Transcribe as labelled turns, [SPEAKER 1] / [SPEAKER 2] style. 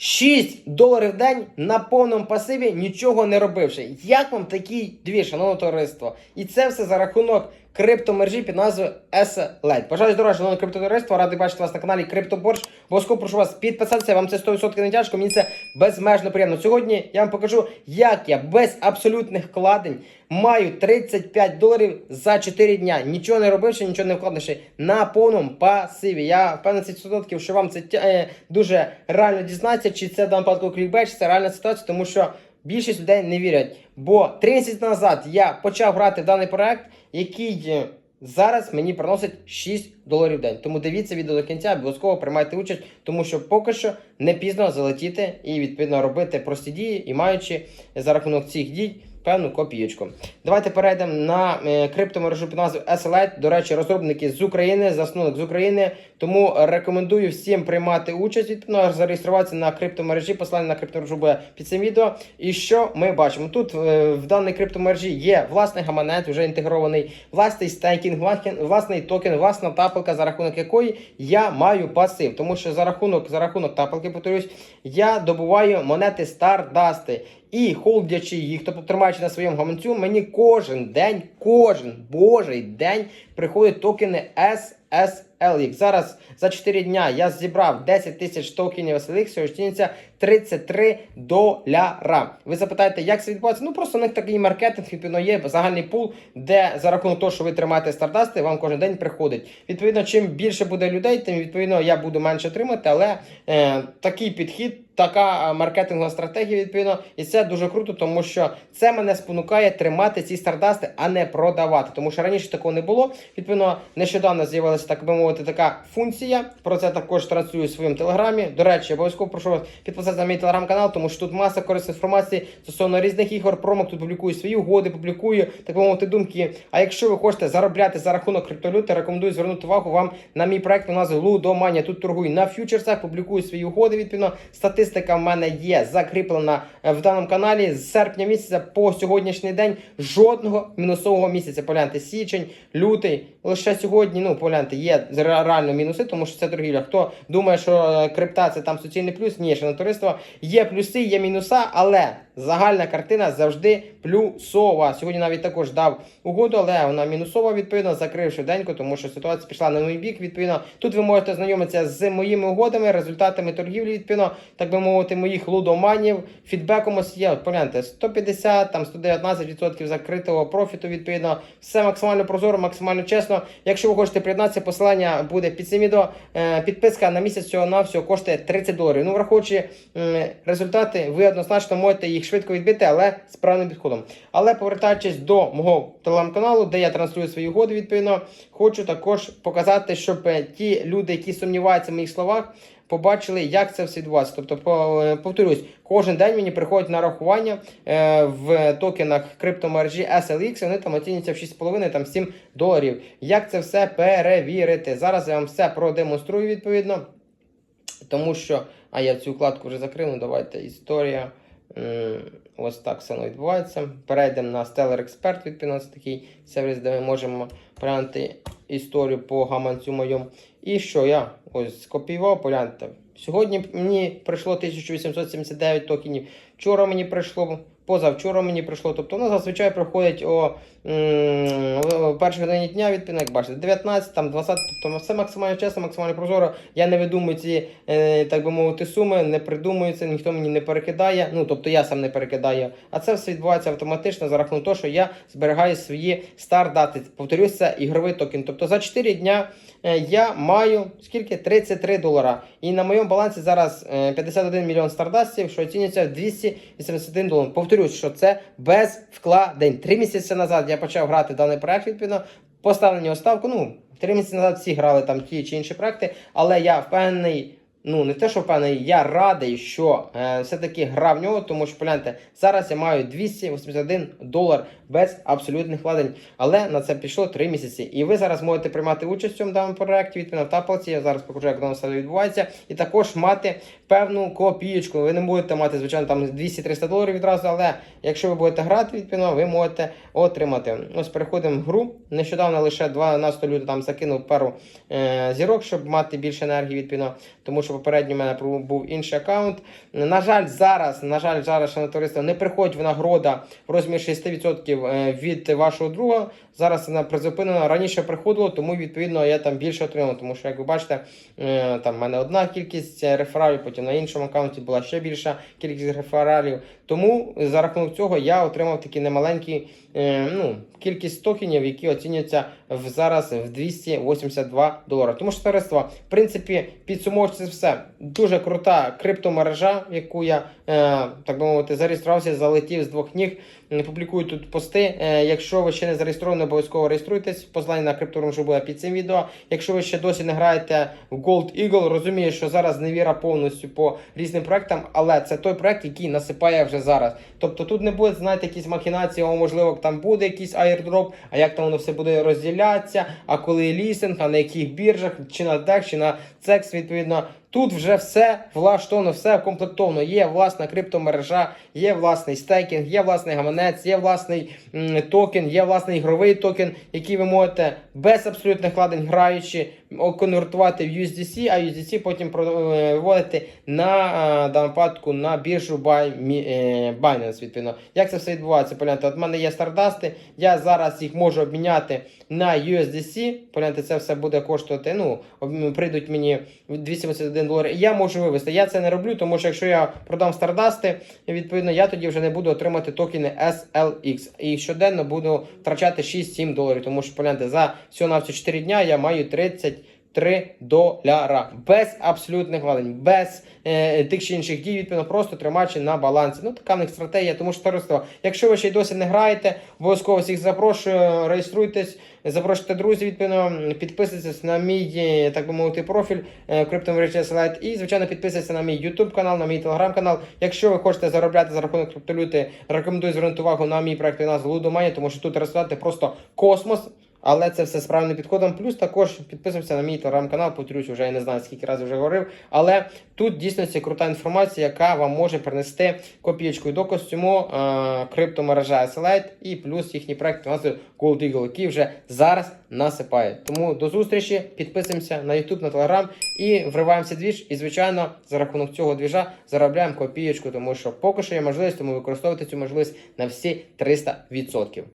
[SPEAKER 1] 6 доларів в день на повному пасиві, нічого не робивши. Як вам такі дві, шановне товариство? І це все за рахунок криптомережі під назвою SLED. Бажаю здоров'я, шановне криптотовариство. Радий бачити вас на каналі Криптоборж. Обов'язково прошу вас підписатися. Вам це 100% не тяжко. Мені це безмежно приємно. Сьогодні я вам покажу, як я без абсолютних вкладень маю 35 доларів за 4 дня. Нічого не робивши, нічого не вкладивши на повному пасиві. Я впевнений 100%, що вам це е, дуже реально дізнатися, чи це в даному випадку клікбейт, чи це реальна ситуація, тому що більшість людей не вірять. Бо 3 місяці назад я почав грати в даний проект, який е, зараз мені приносить 6 доларів в день. Тому дивіться відео до кінця, обов'язково приймайте участь, тому що поки що не пізно залетіти і відповідно робити прості дії і маючи за рахунок цих дій. Певну копієчку. Давайте перейдемо на е, криптомережу під назвою SLED. До речі, розробники з України, засновник з України. Тому рекомендую всім приймати участь, відповідно, зареєструватися на криптомережі. Посилання на криптомережу буде під цим відео. І що ми бачимо? Тут е, в даній криптомережі є власний гаманець, вже інтегрований, власний стейкінг, власний- токен, власна тапелка, за рахунок якої я маю пасив. Тому що за рахунок, за рахунок тапелки, повторюсь, я добуваю монети Стардасти. І холдячи їх, тобто тримаючи на своєму гаманцю, мені кожен день, кожен божий день приходять токени SSLX. Зараз за 4 дня я зібрав 10 тисяч токенів SLX, що оцінюється 33 доляра. Ви запитаєте, як це відбувається? Ну просто у них такий маркетинг, відповідно, є загальний пул, де за рахунок того, що ви тримаєте стардасти, вам кожен день приходить. Відповідно, чим більше буде людей, тим відповідно я буду менше отримати, але е, такий підхід. Така е, маркетингова стратегія, відповідно, і це дуже круто, тому що це мене спонукає тримати ці стардасти, а не продавати. Тому що раніше такого не було. Відповідно, нещодавно з'явилася, так би мовити, така функція. Про це також транслюю в своєму телеграмі. До речі, обов'язково прошу вас підписатися на мій телеграм-канал, тому що тут маса корисної інформації стосовно різних ігор, промок. Тут публікую свої угоди, публікую так би мовити думки. А якщо ви хочете заробляти за рахунок криптовалюти, рекомендую звернути увагу вам на мій проект під назвою Лудоманія. Тут торгую на фьючерсах, публікую свої угоди. Відповідно, статистика в мене є закріплена е, в даному каналі з серпня місяця по сьогоднішній день. Жодного мінусового місяця. Погляньте, січень, лютий. Лише сьогодні, ну погляньте, є реально мінуси, тому що це торгівля. Хто думає, що е, крипта це там суцільний плюс? Ні, ще на туристство. є плюси, є мінуса, але загальна картина завжди плюсова. Сьогодні навіть також дав угоду, але вона мінусова, відповідно, закрив швиденько, тому що ситуація пішла на мій бік. Відповідно, тут ви можете знайомитися з моїми угодами, результатами торгівлі, відповідно, так би мовити, моїх лудоманів. Фідбеком ось є. Погляньте, 150, там 119% закритого профіту, відповідно, все максимально прозоро, максимально чесно. Якщо ви хочете приєднатися, посилання буде під цим відео. Е, Підписка на місяць цього на всього коштує 30 доларів. Ну, враховуючи результати, ви однозначно можете їх швидко відбити, але з правильним підходом. Але повертаючись до мого телеграм-каналу, де я транслюю свої угоди, відповідно, хочу також показати, щоб е, ті люди, які сумніваються в моїх словах, побачили, як це все відбувається. Тобто, е, повторюсь, кожен день мені приходять нарахування е, в токенах криптомережі SLX, вони там оцінюються в 6,5 там 7 доларів. Як це все перевірити? Зараз я вам все продемонструю відповідно. Тому що, а я цю вкладку вже закрив, ну давайте історія. М, Ось так все відбувається. Перейдемо на Stellar Expert, відповідно, це такий сервіс, де ми можемо глянути історію по гаманцю моєму. І що я ось скопіював, погляньте. Сьогодні мені прийшло 1879 токенів. Вчора мені прийшло, позавчора мені прийшло. Тобто воно зазвичай приходить о, першій годині дня, відповідно, як бачите, 19, там 20, тобто все максимально чесно, максимально прозоро. Я не видумую ці, е, так би мовити, суми, не придумую це, ніхто мені не перекидає. Ну, тобто я сам не перекидаю. А це все відбувається автоматично за рахунок того, що я зберігаю свої стар-дати. Повторюсь, це ігровий токен. Тобто за 4 дня е, я маю скільки? 33 долара. І на моєму балансі зараз е, 51 мільйон стардастів, що оцінюється в 281 доларів. Повторюсь, що це без вкладень. Три місяці назад я почав грати даний проект, відповідно, поставлені оставку. ставку. Ну, три місяці назад всі грали там ті чи інші проекти, але я впевнений. Ну, не те, що впевнений, я радий, що е, все-таки грав в нього, тому що погляньте, зараз я маю 281 долар без абсолютних вкладень. Але на це пішло 3 місяці. І ви зараз можете приймати участь в цьому даному проєкті, відповідно в тапалці. Я зараз покажу, як воно все відбувається, і також мати певну копієчку. Ви не будете мати, звичайно, там 200-300 доларів відразу, але якщо ви будете грати відповідно, ви можете отримати. Ось переходимо в гру. Нещодавно лише 12 лютого там закинув пару е, зірок, щоб мати більше енергії відповідно, тому що попередньо в мене був інший аккаунт. На жаль, зараз, на жаль, зараз, шановне товариство, не приходить винагорода в розмірі 6% е, від вашого друга. Зараз вона призупинена. Раніше приходило, тому відповідно я там більше отримав. Тому що, як ви бачите, е, там в мене одна кількість рефералів, потім на іншому аккаунті була ще більша кількість рефералів. Тому за рахунок цього я отримав такі немаленькі е, ну, кількість токенів, які оцінюються в зараз в 282 долари. Тому що товариство, в принципі, підсумовуючи все. Дуже крута криптомережа, яку я е, так би мовити зареєструвався, залетів з двох ніг. Публікую тут пости. Е, якщо ви ще не зареєстровані, обов'язково реєструйтесь. Посилання на крипторумжу буде під цим відео. Якщо ви ще досі не граєте в Gold Eagle, розумію, що зараз невіра повністю по різним проектам, але це той проект, який насипає вже зараз. Тобто тут не буде, знаєте, якісь махінації, о, можливо, там буде якийсь аєрдроп, а як там воно все буде розділятися, а коли лісинг, а на яких біржах, чи на DEX, чи на CEX, відповідно. Тут вже все влаштовано, все вкомплектовано. Є власна криптомережа, є власний стейкінг, є власний гаманець, є власний м, токен, є власний ігровий токен, який ви можете без абсолютних вкладень граючи конвертувати в USDC, а USDC потім виводити на е, випадку на біржу е, Binance. Відповідно, як це все відбувається? Погляньте, от в мене є стардасти, я зараз їх можу обміняти на USDC. Погляньте, це все буде коштувати. Ну, прийдуть мені 281 долар. І я можу вивести. Я це не роблю, тому що якщо я продам стардасти, відповідно, я тоді вже не буду отримати токени SLX. І щоденно буду втрачати 6-7 доларів. Тому що погляньте, за всього на 4 дня я маю 33 доляра. Без абсолютних вкладень, без е, тих чи інших дій, відповідно, просто тримаючи на балансі. Ну, така в них стратегія. Тому що товариство, якщо ви ще й досі не граєте, обов'язково всіх запрошую, реєструйтесь, запрошуйте друзів, відповідно, підписуйтесь на мій, е, так би мовити, профіль е, криптомережі і, звичайно, підписуйтесь на мій YouTube канал, на мій Telegram канал. Якщо ви хочете заробляти за рахунок криптовалюти, рекомендую звернути увагу на мій проект під назвою Ludomania, тому що тут результати просто космос. Але це все з правильним підходом. Плюс також підписуємося на мій телеграм-канал, повторюсь, вже я не знаю скільки разів вже говорив. Але тут дійсно це крута інформація, яка вам може принести копієчку до костюму е- криптомережа SLite і плюс їхній проект під назвою Gold Eagle, який вже зараз насипає. Тому до зустрічі, підписуємося на YouTube, на Telegram і вриваємося двіж. І звичайно, за рахунок цього двіжа заробляємо копієчку, тому що поки що є можливість, тому використовувати цю можливість на всі 300%.